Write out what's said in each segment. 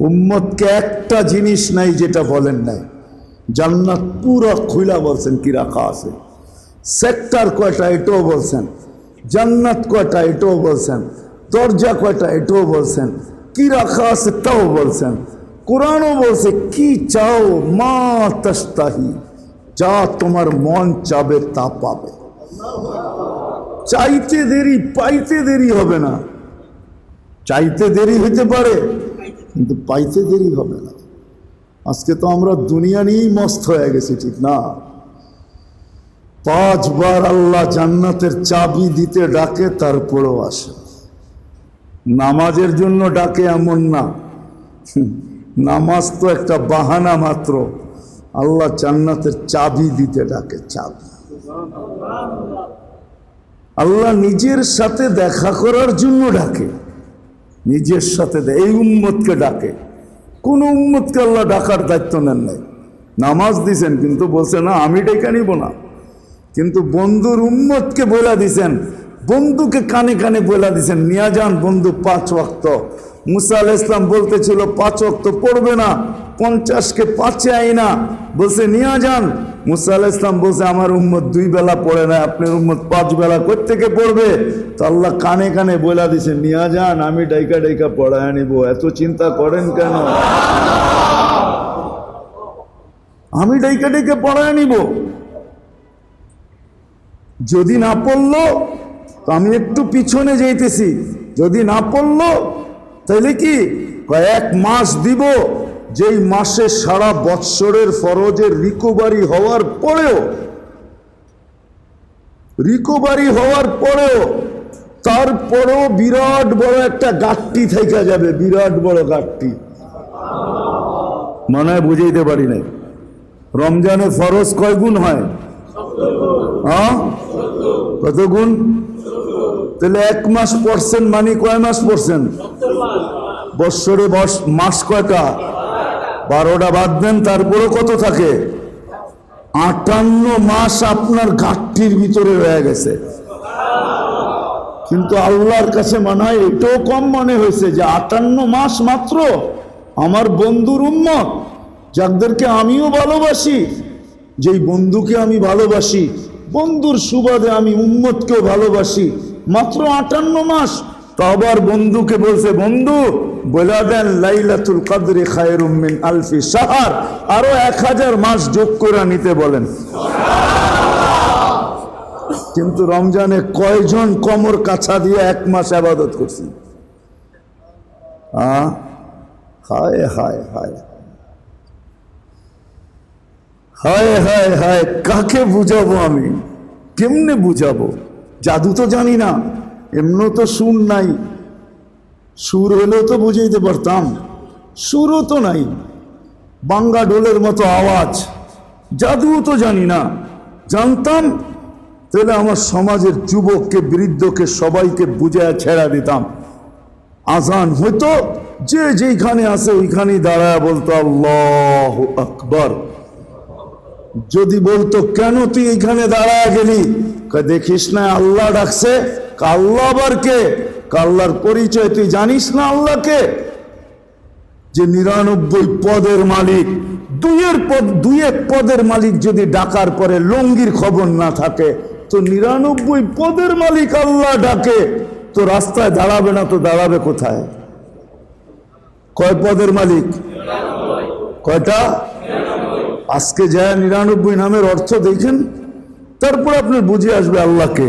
উম্মতকে একটা জিনিস নাই যেটা বলেন নাই। জান্নাত পুরো খুলা বলছেন, কি রাখা আছে? সেক্টর কয়টা এটাও বলছেন, জান্নাত কয়টা এটাও বলছেন, দরজা কয়টা এটাও বলছেন, কি রাখা আছে তাও বলছেন। কোরআনও বলছে, কি চাও মা তস্তাহি যা তোমার মন চাবে তা পাবে। চাইতে দেরি, পাইতে দেরি হবে না। চাইতে দেরি হইতে পারে কিন্তু পাইতে দেরি হবে না। আজকে তো আমরা দুনিয়া নিয়েই মস্ত হয়ে গেছি, ঠিক না? পাঁচবার আল্লাহ জান্নাতের চাবি দিতে ডাকে, তারপরেও আসে নামাজের জন্য ডাকে এমন না। নামাজ তো একটা বাহানা মাত্র। আল্লাহ জান্নাতের চাবি দিতে ডাকে, চাবি। আল্লাহ নিজের সাথে দেখা করার জন্য ডাকে। নিজের সাথে দেয় এই উম্মতকে ডাকে। কোন উম্মতকে আল্লাহ ডাকার দায়িত্ব নেন নাই। নামাজ দিছেন, কিন্তু বলছে, না, আমি ডেকে নিব না। কিন্তু বন্ধুর উম্মতকে বলে দিছেন, বন্ধুকে কানে কানে বলে দিছেন, নিয়া যান বন্ধু, পাঁচ ওয়াক্ত। মুসা আল ইসলাম বলতেছিল, পাঁচ ওয়াক্ত পড়বে না। পঞ্চাশকে পাঁচে আই না বলছে, নিয়া যান। মুসা আল ইসলাম বলছে, আমার উম্মত দুই বেলা পড়ে না, আপনার উম্মত পাঁচ বেলা থেকে পড়বে? তো আল্লাহ কানে কানে বলে দিছে, নিয়া যান, আমি ডাইকা ডাইকা পড়ায় নিব, এত চিন্তা করেন কেন? আমি ডাইকা ডাইকা পড়ায় নিব। যদি না পড়ল, তো আমি একটু পিছনে যাইতেছি। যদি না পড়ল তাহলে কি? কয়েক মাস দিব। যেই মাসে সারা বৎসরের ফরজের রিকভারি হওয়ার পরেও, রিকোভারি হওয়ার পরেও, তারপরেও বিরাট বড় একটা গাঠটি থেকে যাবে, বিরাট বড় গাঠটি মনে হয় বুঝাইতে পারি নাই। রমজানে ফরজ কয় গুণ হয়? হ্যাঁ? কত গুণ? তাহলে এক মাস পড়ছেন মানে কয় মাস পড়ছেন? বৎসরে বস মাস কয়টা? বারোটা বাদ দেন তারপরে কত থাকে? আটান্ন মাস আপনার ঘাটতির ভিতরে রয়ে গেছে। কিন্তু আল্লাহর কাছে মনে হয় এটাও কম মনে হয়েছে যে আটান্ন মাস মাত্র আমার বন্ধুর উম্মত, যাদেরকে আমিও ভালোবাসি, যেই বন্ধুকে আমি ভালোবাসি, বন্ধুর সুবাদে আমি উম্মতকেও ভালোবাসি। মাত্র আটান্ন মাস, তো আবার বন্ধুকে বলছে, বন্ধু বলে দেন লাইলাতুল কাদরে খায়ের মিন আলফি সাহার আরও এক হাজার মাস যোগ করে নিতে বলেন। কিন্তু রমজানে কয়জন কমর কাছা দিয়ে এক মাস আবাদত করছি? হ্যাঁ হায় হায়। হায় হায় হায়, কাকে বুঝাবো আমি? কেমনে বুঝাবো? জাদু তো জানি না এমন তো সুর নাই। সুর হলেও তো বুঝাইতে পারতাম। সুরও তো নাই। বাঙ্গা ডোলের মতো আওয়াজ। জাদুও তো জানি না। জানতাম, তাহলে আমার সমাজের যুবককে, বৃদ্ধকে, সবাইকে বুঝায় ছেড়া দিতাম। আজান হয়তো যে যেইখানে আছে ওইখানেই দাঁড়ায় বলতো, আল্লাহ আকবর। যদি বলতো, কেন তুই এখানে দাঁড়ায় গেলি? দেখিস না, আল্লাহ ডাকছে। আল্লাহ আবার কে? কা আল্লাহর পরিচয়, তুই জানিস না আল্লাহকে? যে নিরানব্বই পদের মালিক, দুইয়ের পদ দুই এক পদের মালিক যদি ডাকার পরে লঙ্গির খবর না থাকে, তো নিরানব্বই পদের মালিক আল্লাহ ডাকে, তো রাস্তায় দাঁড়াবে না, তো দাঁড়াবে কোথায়? কয় পদের মালিক? কয়টা? আজকে যায় নিরানব্বই নামের অর্থ দেখেন, তারপর আপনি বুঝে আসবে আল্লাহকে।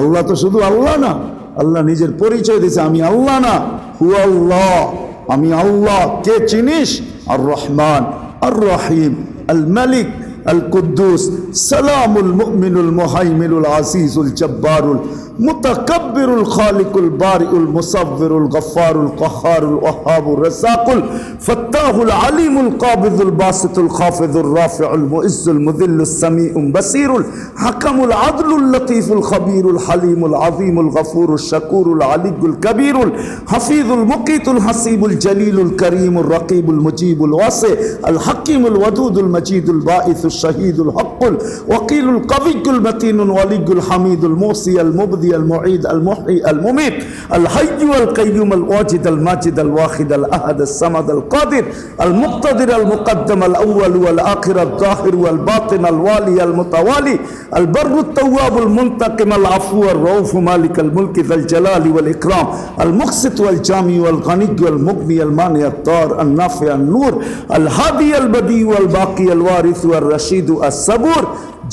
আল্লাহ তো শুধু আল্লাহ না। আল্লাহ নিজের পরিচয় দিছে আমি আল্লাহ না হু আল্লাহ। আমি আল্লাহ, কে চিনিস? আর রহমান, আর রহিম, আল মালিক। القدوس سلام المؤمن المهيمن العزيز الجبار المتكبر الخالق البارئ المصور الغفار القهار الوهاب الرزاق الفتاح العليم القابض الباسط الخافض الرافع المؤز المذل السميع بصير الحكم العدل اللطيف الخبير الحليم العظيم الغفور الشكور العلي الكبير الحفيظ المقيت الحسيب الجليل الكريم الرقيب المجيب الواسع الحكيم الودود المجيد الباعث الشهيد الحق الوكيل القوي المتين الولي الحميد الموصي المبدي المعيد المحيي المميت الحي والقيوم الواجد الماجد الواحد الأحد الصمد القادر المقتدر المقدم الأول والآخر الظاهر والباطن الوالي المتوالي البر التواب المنتقم العفو الرؤوف مالك الملك ذا الجلال والإكرام المقسط والجامع والغني والمغني المانع الطار النافع النور الهادي البديع والباقي الوارث والرشيد রশিদু আর সাবুর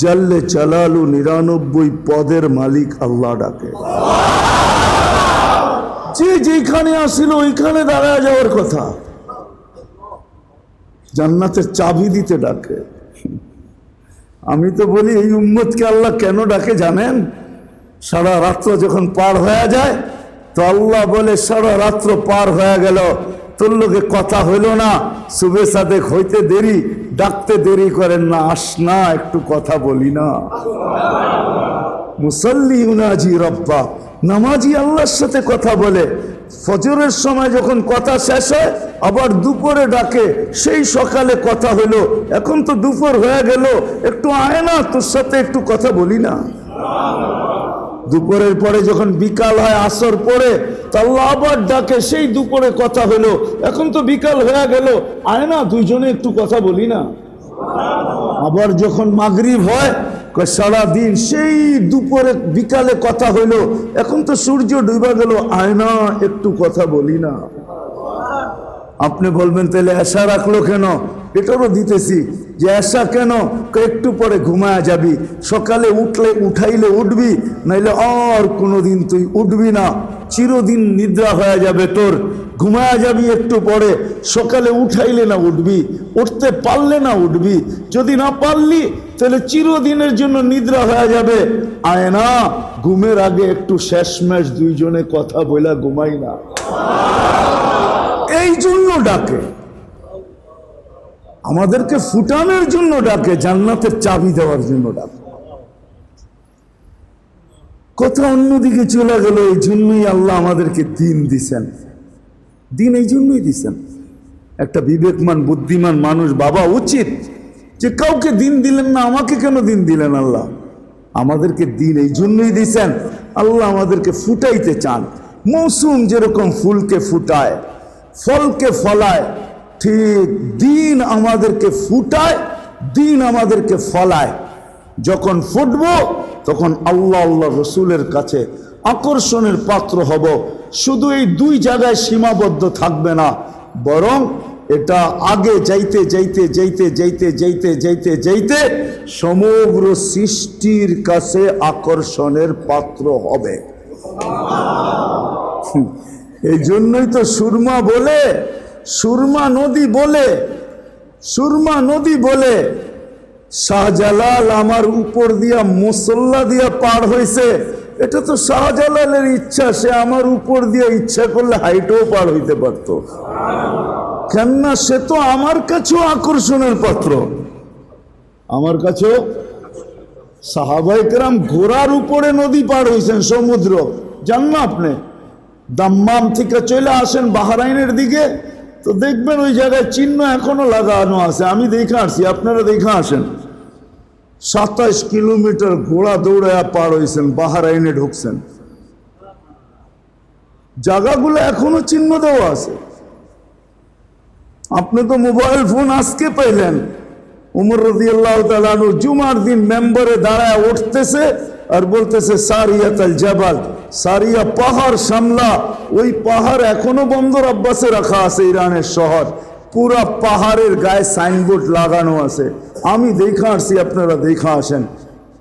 জাল্লে চালালু নিরানব্বই পদের মালিক আল্লাহ ডাকে। যে যেখানে আসিল ওইখানে দাঁড়ায় যাওয়ার কথা। জান্নাতের চাবি দিতে ডাকে। আমি তো বলি, এই উম্মতকে আল্লাহ কেন ডাকে জানেন? সারা রাত্র যখন পার হয়ে যায়, তো আল্লাহ বলে, সারা রাত্র পার হয়ে গেল। তোর লোকে কথা হইল না। শুভে সাদেক হইতে দেরি ডাকতে দেরি করেন না, আস না, একটু কথা বলি না। মুসল্লি উনাজি রব্বা, নামাজি আল্লাহর সাথে কথা বলে। ফজরের সময় যখন কথা শেষ হয়, আবার দুপুরে ডাকে। সেই সকালে কথা হলো, এখন তো দুপুর হয়ে গেল, একটু আয় না, তোর সাথে একটু কথা বলি না। দুপুরের পরে যখন বিকাল হয়, আসর পরে আবার ডাকে, সেই দুপুরে কথা হলো। এখন তো বিকাল হয়ে গেল। আয় না, দুইজনে একটু কথা বলি না। আবার যখন মাগরিব হয় সারাদিন সেই দুপুরে বিকালে কথা হইল। এখন তো সূর্য ডুবা গেল। আয় না, একটু কথা বলি না। আপনি বলবেন, তাহলে আশা রাখল কেন? এটারও দিতেছি যে, আশা কেন? একটু পরে ঘুমায়া যাবি। সকালে উঠলে, উঠাইলে উঠবি, নাইলে আর কোনোদিন তুই উঠবি না। চিরদিন নিদ্রা হয়ে যাবে তোর। ঘুমায়া যাবি একটু পরে। সকালে উঠাইলে না উঠবি, উঠতে পারলে না উঠবি। যদি না পারলি, তাহলে চিরদিনের জন্য নিদ্রা হয়ে যাবে। আয় না, ঘুমের আগে একটু শেষমেশ দুইজনে কথা বইলা ঘুমাই না। এই জন্য ডাকে। আমাদেরকে ফুটানোর জন্য ডাকে, জান্নাতের চাবি দেওয়ার জন্য ডাকে। কথা অন্যদিকে চলে গেল, এই জন্যই আল্লাহ আমাদেরকে দিন দিছেন। দিন এই জন্যই দিছেন। একটা বিবেকমান, বুদ্ধিমান মানুষ বাবা উচিত যে কাউকে দিন দিলেন না, আমাকে কেন দিন দিলেন আল্লাহ? আমাদেরকে দিন এই জন্যই দিছেন, আল্লাহ আমাদেরকে ফুটাইতে চান। মৌসুম যেরকম ফুলকে ফুটায়, ফলকে ফলায়, ঠিক দিন আমাদেরকে ফুটায়, দিন আমাদেরকে ফলায়। যখন ফুটব, তখন আল্লাহ আল্লাহ রসুলের কাছে আকর্ষণের পাত্র হব। শুধু এই দুই জায়গায় সীমাবদ্ধ থাকবে না, বরং এটা আগে যাইতে যাইতে যাইতে যাইতে যাইতে যাইতে যাইতে সমগ্র সৃষ্টির কাছে আকর্ষণের পাত্র হবে। এই জন্যই তো সুরমা বলে, সুরমা নদী বলে, সুরমা নদী বলে শাহজালাল আমার উপর দিয়া মুসল্লা দিয়া পার হয়েছে এটা তো শাহজালালের ইচ্ছা, সে আমার উপর দিয়ে ইচ্ছা করলে হাইটেও পার হইতে পারত। কেননা সে তো আমার কাছেও আকর্ষণের পাত্র। আমার কাছেও সাহাবাইকরাম ঘোড়ার উপরে নদী পার হয়েছেন সমুদ্র। জান না আপনি? দাম্মাম থেকে চলে আসেন বাহারাইনের দিকে। তো দেখবেন ওই জায়গায় চিহ্ন এখনও লাগানো আছে। আমি দেখে আসছি, আপনারা দেখে আসেন। সাতাইশ কিলোমিটার ঘোড়া দৌড়ায় পার হয়েছেন বাহার বাহারাইনে ঢুকছেন। জায়গাগুলো এখনও চিহ্ন দেওয়া আছে। আপনি তো মোবাইল ফোন আজকে পাইলেন। উমর রদি আল্লাহ জুমার দিন মেম্বারে দাঁড়ায় উঠতেছে আর বলতেছে, সারিয়াতাল জাবাল, সারিয়া পাহাড় সামলা। ওই পাহাড় এখনও বন্দর আব্বাসে রাখা আছে ইরানের শহর। পুরা পাহাড়ের গায়ে সাইনবোর্ড লাগানো আছে। আমি দেখা আসছি, আপনারা দেখা আসেন।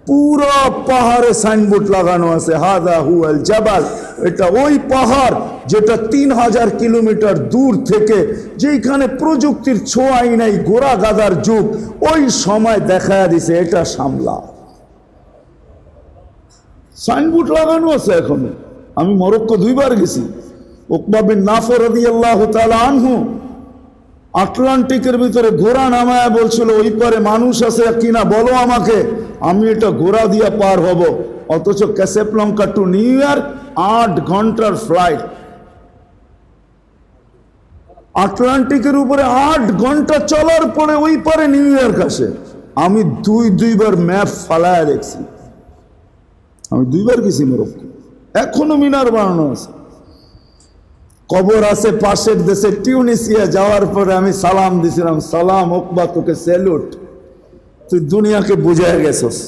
পুরো পাহাড়ে সাইনবোর্ড লাগানো আছে। হাদা হুয়াল জাবাল। এটা ওই পাহাড় যেটা তিন হাজার কিলোমিটার দূর থেকে যেখানে প্রযুক্তির ছোঁয়াই নাই, গোড়া গাদার যুগ, ওই সময় দেখা দিছে, এটা সামলা। সাইনবোর্ড লাগানো আছে এখনও। আমি মরক্কো দুইবার গেছি। ওকবাবিন নাফর রদি আল্লাহ আনহু আটলান্টিকের ভিতরে ঘোড়া নামায় বলছিল, ওই পারে মানুষ আছে কিনা বলো আমাকে, আমি এটা ঘোড়া দিয়ে পার হব। অথচ ক্যাসেপলঙ্কা টু নিউ ইয়র্ক আট ঘণ্টার ফ্লাইট। আটলান্টিকের উপরে আট ঘণ্টা চলার পরে ওই পারে নিউ ইয়র্ক আসে। আমি দুই, দুইবার ম্যাপ ফালায় দেখছি। আমি দুইবার গেছি মরক্কো এখনও মিনার বানানো আছে। কবর আছে পাশের দেশে, টিউনিসিয়া যাওয়ার পরে আমি সালাম দিছিলাম, সালাম ওকবা, তোকে স্যালুট। তুই দুনিয়াকে বুঝায় গেছস।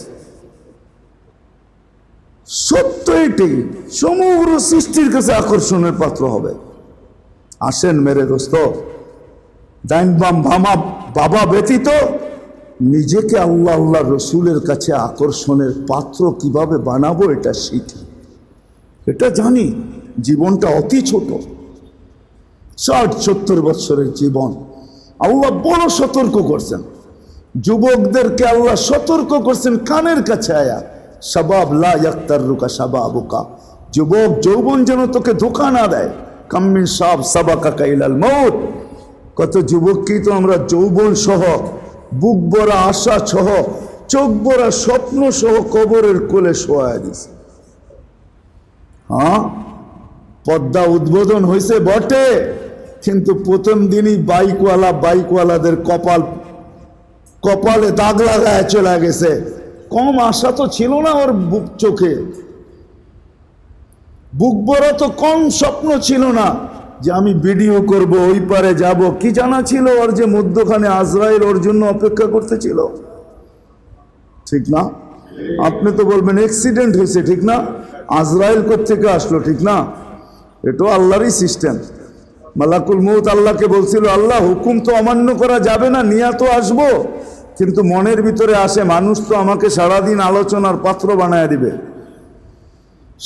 সত্য এটি সমগ্র সৃষ্টির কাছে আকর্ষণের পাত্র হবে। আসেন মেরে দোস্ত, ডাইন বাম ভামা, বাবা ব্যতীত নিজেকে আল্লাহ আল্লাহ রসুলের কাছে আকর্ষণের পাত্র কীভাবে বানাবো এটা শিখি। এটা জানি, জীবনটা অতি ছোট। ষাট, সত্তর বৎসরের জীবন। আল্লাহ বড় সতর্ক করছেন। যুবকদেরকে আল্লাহ সতর্ক করছেন কানের কাছে আয়া, সবাব লা ইয়াক্তার রুকা সাবাবুকা। যুবক, যৌবন যেন তোকে ধোকা না দেয়। কাম্মিন সাব সাবা কাকা ইলাল মৌত কত যুবককেই তো আমরা যৌবন সহ বুক ভরা আশা সহ, চোখ ভরা স্বপ্ন সহ কবরের কোলে শোয়া দিছে। হ্যাঁ? পদ্মা উদ্বোধন হয়েছে বটে, কিন্তু প্রথম দিনই বাইকওয়ালা বাইকওয়ালাদের কপাল, কপালে দাগ লাগায় চলে গেছে। কম আশা তো ছিল না ওর বুক চোখে। বুক ভরা তো কম স্বপ্ন ছিল না। যে আমি ভিডিও করব, ওই পারে যাব। কি জানা ছিল ওর যে মধ্যখানে আজরাইল ওর জন্য অপেক্ষা করতেছিল? ঠিক না? আপনি তো বলবেন অ্যাক্সিডেন্ট হয়েছে, ঠিক না? আজরাইল থেকে আসলো, ঠিক না? এটাও আল্লাহরই সিস্টেম মালাকুল মৌত আল্লাহকে বলছিল, আল্লাহ, হুকুম তো অমান্য করা যাবে না নিয়া তো আসব। কিন্তু মনের ভিতরে আসে, মানুষ তো আমাকে সারাদিন আলোচনার পাত্র বানায় দিবে।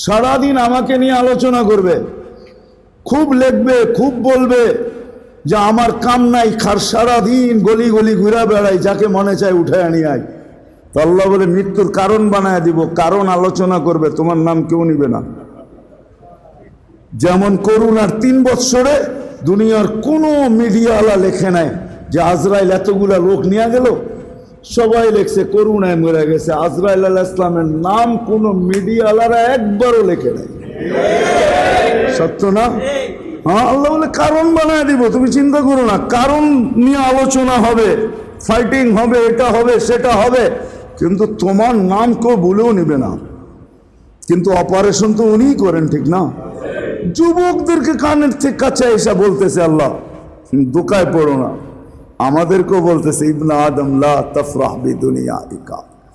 সারাদিন আমাকে নিয়ে আলোচনা করবে। খুব লিখবে, খুব বলবে যে আমার কাম নাই খার সারাদিন গলি গলি ঘুরা বেড়াই যাকে মনে চায় উঠে আনি আয়। তো আল্লাহ বলে, মৃত্যুর কারণ বানায় দিব, কারণ আলোচনা করবে, তোমার নাম কেউ নিবে না। যেমন করুণার তিন বৎসরে দুনিয়ার কোনো মিডিয়াওয়ালা লেখে নাই যে আজরাইল এতগুলা লোক নিয়ে গেল, সবাই লেখছে করুণায় মরে গেছে। আজরাইল আল্লাহ ইসলামের নাম কোনো মিডিয়াওয়ালারা একবারও লেখে নাই। সত্য না? হ্যাঁ আল্লাহ বলে কারণ বানায় দিব, তুমি চিন্তা করো না, কারণ নিয়ে আলোচনা হবে ফাইটিং হবে, এটা হবে, সেটা হবে, কিন্তু তোমার নাম কেউ বলেও নেবে না। কিন্তু অপারেশন তো উনিই করেন, ঠিক না? যুবকদেরকে কানের থেকে কাছে এসে বলতেছে আল্লাহ, দোকায় পড়ো না। আমাদেরকেও বলতেছে, ইবনা আদম লা তফরাহ দুনিয়া ইকা